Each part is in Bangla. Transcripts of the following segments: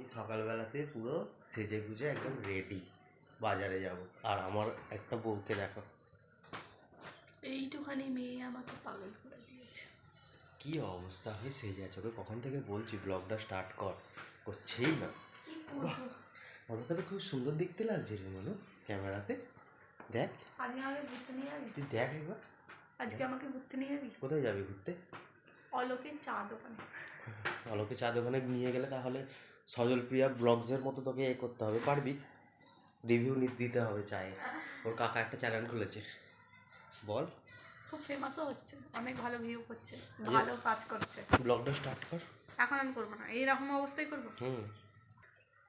আমি সকালবেলাতে পুরো সেজে গুজে একদম রেডি বাজারে যাব। আর আমার একটা বউকে দেখো। এইটুখানি মেয়ে আমাকে পাগল করে দিয়েছে। কি অবস্থা? হয়ে সেজে আছে। ওকে কখন থেকে বলছি ব্লগটা স্টার্ট কর। করছেই না। আমাকে তো খুব সুন্দর দেখতে লাগছে রে মনু ক্যামেরাতে। দেখ। আজকে আমাকে ঘুরতে নিয়ে যাবি? তুই দেখ একবার। আজকে আমাকে ঘুরতে নিয়ে যাবি? কোথায় যাবি ঘুরতে? অলোকের চা দোকানে। আলোকে চা দোকানে নিয়ে গেলে তাহলে সজলপ্রিয়া ব্লগসের মতো তোকে এ করতে হবে পারবি? রিভিউ দিতে হবে চায়ে। ওর কাকা একটা চ্যানেল খুলেছে। বল। খুব ফেমাসও হচ্ছে অনেক ভালো ভিউ করছে ভালো কাজ করছে। ব্লগটা স্টার্ট কর। এখন আমি করব না এইরকম অবস্থায় করব? হুম।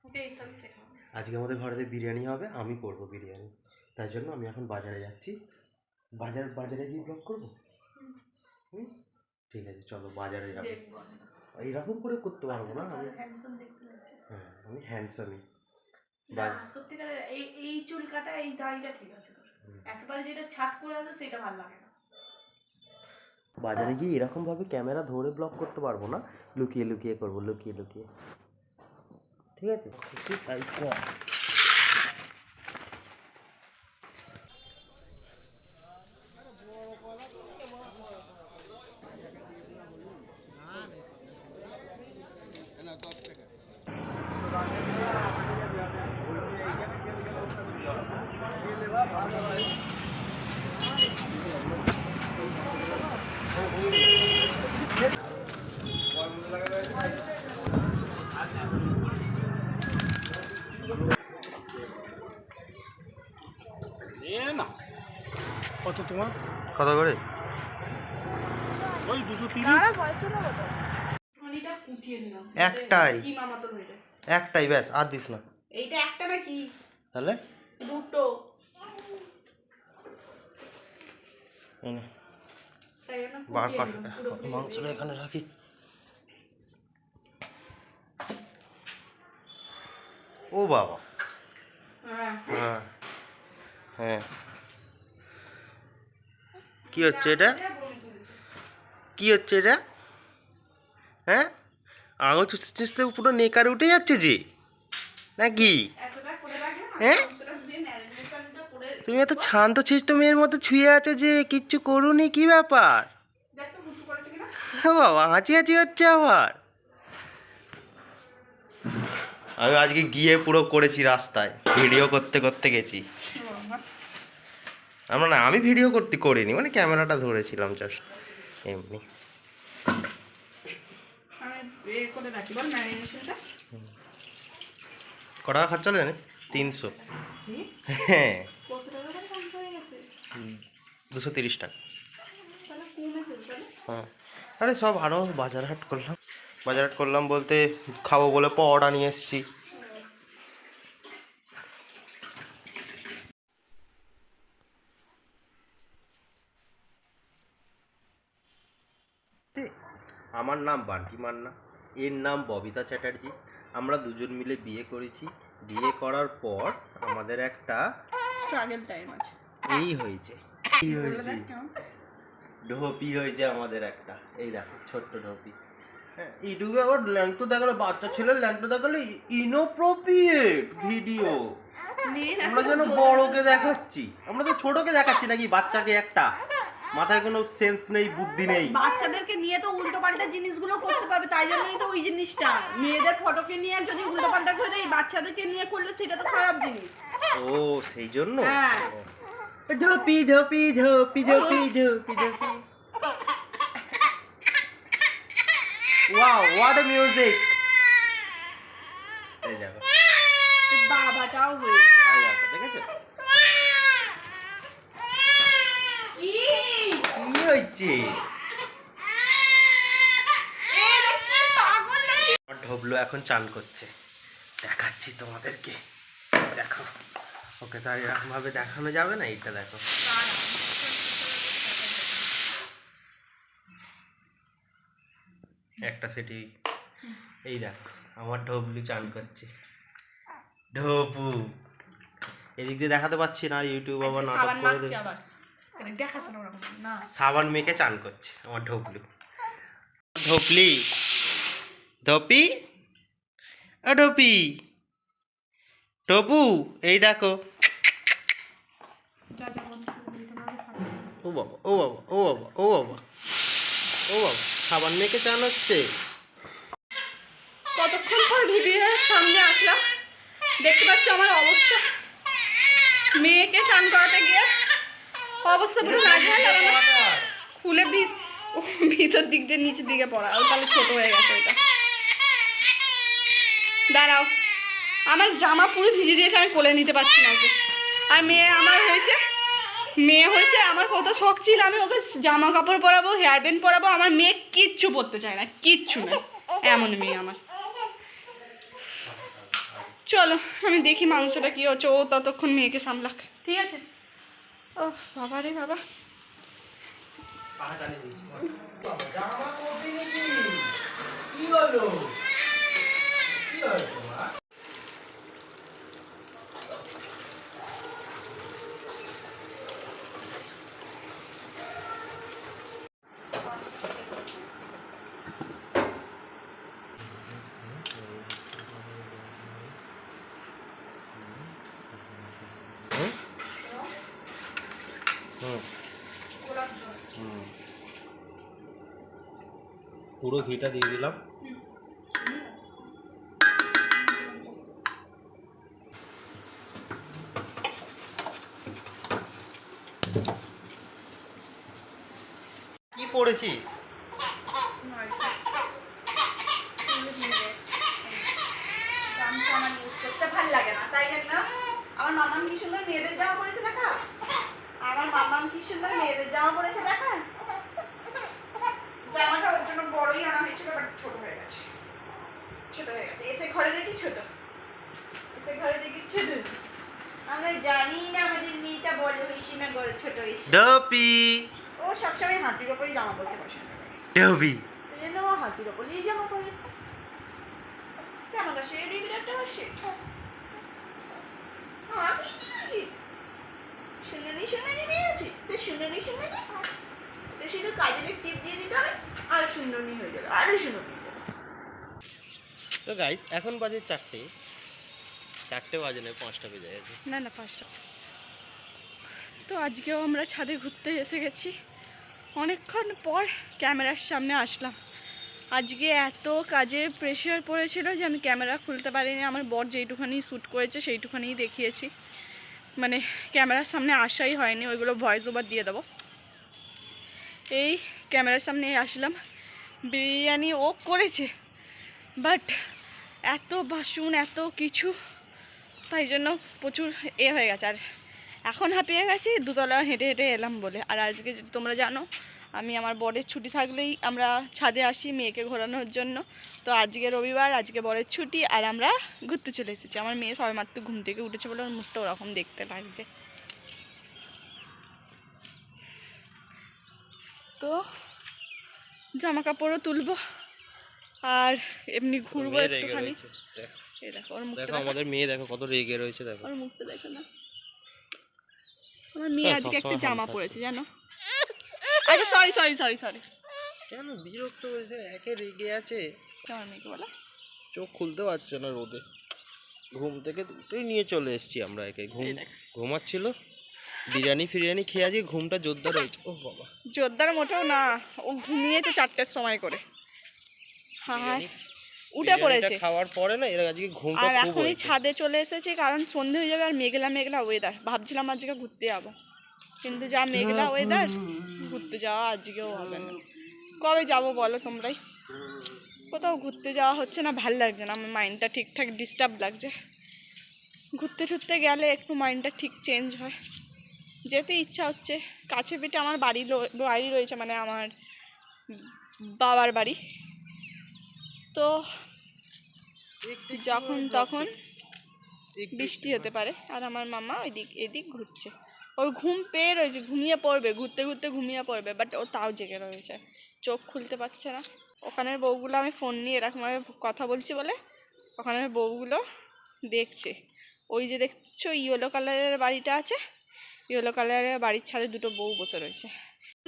ওকে এইসবই শেখাবো। আজকে আমাদের ঘরেতে বিরিয়ানি হবে আমি করব বিরিয়ানি। তাই জন্য আমি এখন বাজারে যাচ্ছি। বাজার বাজারে গিয়ে ব্লগ করব? হুম। ঠিক আছে চলো বাজারে যাব। এইরকম করে করতে পারব না আমি হ্যান্ডসাম দেখতে লাগছে। হ্যাঁ আমি হ্যান্ডসামই বাজ- এই এই চুল কাটা এই দাড়িটা ঠিক আছে তোর। একবারে যেটা ছাট করে আছে সেটা ভালো লাগে না। বাজারে গিয়ে এরকমভাবে ক্যামেরা ধরে ব্লগ করতে পারব না? লুকিয়ে লুকিয়ে করব লুকিয়ে লুকিয়ে। ঠিক আছে? তুই তাই কর এ না কত তোমার কত করে? একটাই? একটাই ব্যাস আর দিস না। এইটা একটা নাকি? তাহলে? দুটো। বার কর। মাংসটা এখানে রাখি। ও বাবা। হ্যাঁ। হ্যাঁ। হ্যাঁ। কি হচ্ছে এটা? কি হচ্ছে এটা? হ্যাঁ? আঙুল চুষতে চুষতে পুরো নেকার উঠে যাচ্ছে যে। নাকি? হ্যাঁ? তুমি এত শান্ত ছিষ্ট মেয়ের মতো ছুঁয়ে আছো যে, কিচ্ছু করুনি, কি ব্যাপার? বাবা, হাঁচি হাঁচি হচ্ছে আবার। আমি আজকে গিয়ে পুরো করেছি রাস্তায়, ভিডিও করতে করতে গেছি। আমরা না আমি ভিডিও করতে করিনি মানে ক্যামেরাটা ধরেছিলাম জাস্ট এমনি। আমি এ করে রাখি বল ম্যারিনেশনটা ক টাকা খরচা হলো তিনশো। হ্যাঁ। দুশো তিরিশ টাকা। হ্যাঁ। আরে সব আরও বাজার হাট করলাম। বাজার হাট করলাম বলতে খাব বলে পরোটা নিয়ে এসেছি। নাম বান্টি মান্না। এর নাম ববিতা চ্যাটার্জি। আমরা দুজন মিলে বিয়ে করেছি। বিয়ে করার পর আমাদের একটা স্ট্রাগল টাইম আছে। এই হয়েছে। এই হয়েছে। ঢোপি হয়েছে আমাদের একটা। এই দেখো ছোট্ট ঢোপি। হ্যাঁ ইউটিউবে আবার ল্যাংটো দেখাল বাচ্চা ছেলের ল্যাংটো দেখাল ইনোপ্রোপ্রিয়েট ভিডিও আমরা যেন বড়কে দেখাচ্ছি। আমরা তো ছোটকে দেখাচ্ছি নাকি বাচ্চাকে একটা? মাথায় কোনো সেন্স নেই বুদ্ধি নেই। বাচ্চাদেরকে নিয়ে তো উল্টো পাল্টা জিনিসগুলো করতে পারবে তাই জন্যই তো ওই জিনিসটা। মেয়েদের ফটোকে নিয়ে যদি উল্টো পাল্টা করে দেয় বাচ্চাদেরকে নিয়ে করলে সেটা তো খারাপ জিনিস। ও সেই জন্য? হ্যাঁ। ঢোপি ঢোপি ঢোপি ঢোপি ঢোপি ঢোপি ওয়াও হোয়াট আ মিউজিক এই দেখো। বাবাটাও হয়েছে। দেখেছ কি কি হচ্ছে ঢবলু এখন চান করছে। দেখাচ্ছি তোমাদেরকে। দেখো। ওকে তো আর এরকম ভাবে দেখানো যাবে না এইটা দেখো। একটা সেটি। এই দেখো আমার ঢবলু চান করছে। ঢপু। এদিক দিয়ে দেখাতে পাচ্ছি না ইউটিউব আবার নাটক করে দেবে। ওরকম না সাবান মেখে চান করছে আমার ঢপলু। ঢপলি? ধপি ও টপু এই দেখো। ও বাবা ও বাবা ও বাবা ও বাবা ও বাবা খাবার মেখে চান হচ্ছে? কতক্ষণ পর ভিডিওর সামনে আসলাম? দেখতে পাচ্ছ আমার অবস্থা? মেয়েকে চান করাতে গিয়ে অবস্থা পুরো নাজেহাল খুলে ভিতর দিক দিয়ে নিচের দিকে পড়া। ও তাহলে ছোট হয়ে গেছে ওইটা। দাঁড়াও। আমার জামা পুরো ভিজে দিয়েছে আমি কোলে নিতে পারছি না ওকে আর মেয়ে আমার হয়েছে মেয়ে হয়েছে আমার কত শখ ছিল আমি ওকে জামা কাপড় পরাবো হেয়ার ব্যান্ড পরাবো আমার মেয়ে কিচ্ছু পরতে চায় না কিচ্ছু না। এমন মেয়ে আমার। চলো আমি দেখি মাংসটা কি হচ্ছে ও ততক্ষণ মেয়েকে সামলাক। ঠিক আছে? ও বাবা রে বাবা। কি হলো? পুরো ঘিটা দিয়ে দিলাম। কি পড়েছিস? আমার ইউজ করতে ভালো লাগে না। তাই জন্য আমার মামাম কি সুন্দর মেয়েদের জামা পরেছে দেখা? আমার মামাম কি সুন্দর মেয়েদের জামা পরেছে দেখা জামাটা ওর জন্য বড়ই আনা হয়েছিল বাট ছোট হয়ে গেছে। ছোট হয়ে গেছে। এসে ঘরে দেখি ছোট। এসে ঘরে দেখি ছোট। আমরা জানি না আমাদের মেয়েটা বড় হয়েছি না গড় ছোট হয়েছি। ডপি। ও সবসময় হাতির ওপরেই জামা পরতে পছন্দ করে। ডপি। জন্য ও হাতির ওপরেই জামা পরে। কেমন আছে? এই বিরাটটা আসে আমি আছি শুনানি শুনানি নিয়ে শুনানি শুনানি তো শুধু কাজের টিপ দিয়ে দিতে হবে আর শুনানি হয়ে যাবে আরও শুনানি তো গাইস এখন বাজে চারটে। চারটে বাজে না পাঁচটা বেজে গেছে। না না পাঁচটা। তো আজকেও আমরা ছাদে ঘুরতে এসে গেছি। অনেকক্ষণ পর ক্যামেরার সামনে আসলাম। আজকে এত কাজে প্রেশার পড়েছিল যে আমি ক্যামেরা খুলতে পারিনি। আমার বর যেইটুখানি শ্যুট করেছে সেইটুখানিই দেখিয়েছি। মানে ক্যামেরার সামনে আসাই হয়নি, ওইগুলো ভয়েস ওভার দিয়ে দেবো। এই ক্যামেরার সামনে আসলাম। বিরিয়ানি ও করেছে বাট এত বাসন, এত কিছু, তাই জন্য প্রচুর এ হয়ে গেছে। আর এখন হাঁপিয়ে গেছি, দুতলা হেঁটে হেঁটে এলাম বলে। আর আজকে তোমরা জানো আমি আমার বরের ছুটি থাকলেই আমরা ছাদে আসি মেয়েকে ঘোরানোর জন্য। তো আজকে রবিবার আজকে বরের ছুটি আর আমরা ঘুরতে চলে এসেছি। আমার মেয়ে সবাই মাত্র ঘুম থেকে উঠেছে বলে ওর মুখটা ওরকম দেখতে লাগছে। তো জামা কাপড়ও তুলবো আর এমনি ঘুরবো একটুখানি। দেখ- ওর মুখটা। আমাদের মেয়ে দেখো কত রেগে রয়েছে দেখো। আমার মুখটা দেখো না। আমার মেয়ে হ্যাঁ, আজকে একটা জামা পরেছে জানো? আচ্ছা সরি সরি সরি সরি কেন বিরক্ত হয়েছে? একে রেগে আছে। আমার মেয়েকে বলো? চোখ খুলতে পারছে না রোদে। ঘুম থেকে দুটোই নিয়ে চলে এসেছি আমরা একে। ঘুম ঘুমাচ্ছিল। বিরিয়ানি ফিরিয়ানি খেয়ে আজকে ঘুমটা জোরদার হয়েছে। ও বাবা। জোরদার মোটেও না। ও ঘুমিয়েছে চারটের সময় করে। হ্যাঁ উঠে পড়েছে। খাওয়ার পরে না এর আজকে ঘুমটা আর এখনই ছাদে চলে এসেছি কারণ সন্ধে হয়ে যাবে আর মেঘলা মেঘলা ওয়েদার ভাবছিলাম আজকে ঘুরতে যাব। কিন্তু যা মেঘলা ওয়েদার ঘুরতে যাওয়া আজকেও হবে না। কবে যাব বলো তোমরাই? কোথাও ঘুরতে যাওয়া হচ্ছে না, ভালো লাগছে না, আমার মাইন্ডটা ঠিকঠাক ডিস্টার্ব লাগছে। ঘুরতে টুরতে গেলে একটু মাইন্ডটা ঠিক চেঞ্জ হয়। যেতে ইচ্ছা হচ্ছে, কাছে পিঠে আমার বাড়ি বাড়ি রয়েছে মানে আমার বাবার বাড়ি। তো যখন তখন বৃষ্টি হতে পারে, আর আমার মামা ওইদিক, এদিক ঘুরছে। ওর ঘুম পেয়ে রয়েছে, ঘুমিয়ে পড়বে, ঘুরতে ঘুরতে ঘুমিয়ে পড়বে বাট ও তাও জেগে রয়েছে। চোখ খুলতে পারছে না। ওখানের বউগুলো আমি ফোন নিয়ে এরকমভাবে কথা বলছি বলে ওখানের বউগুলো দেখছে। ওই যে দেখছ ইয়েলো কালারের বাড়িটা আছে। ইয়েলো কালারের বাড়ির ছাদে দুটো বউ বসে রয়েছে।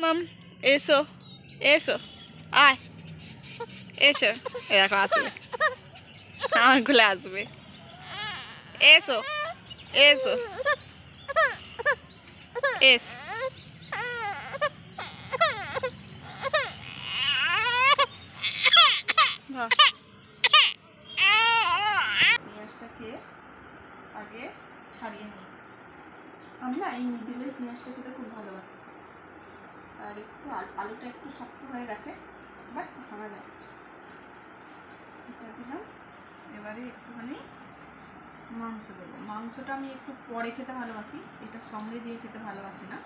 মাম, এসো এসো, আয়। এসো এরকম আসবে। আমার কোলে আসবে। এসো এসো। এস আগে ছাড়িয়ে নিই। এই পেঁয়াজটা খেতে খুব ভালোবাসি। আর একটু আলুটা একটু শক্ত হয়ে গেছে এটা এবারে একটুখানি মাংস দেবো মাংসটা আমি একটু পরে খেতে ভালোবাসি, এটা সঙ্গে দিয়ে খেতে ভালোবাসি না।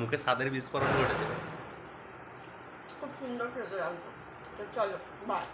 মুখে স্বাদের বিস্ফোরণ ঘটেছে। খুব সুন্দর খেতে লাগতো তো চলো বাই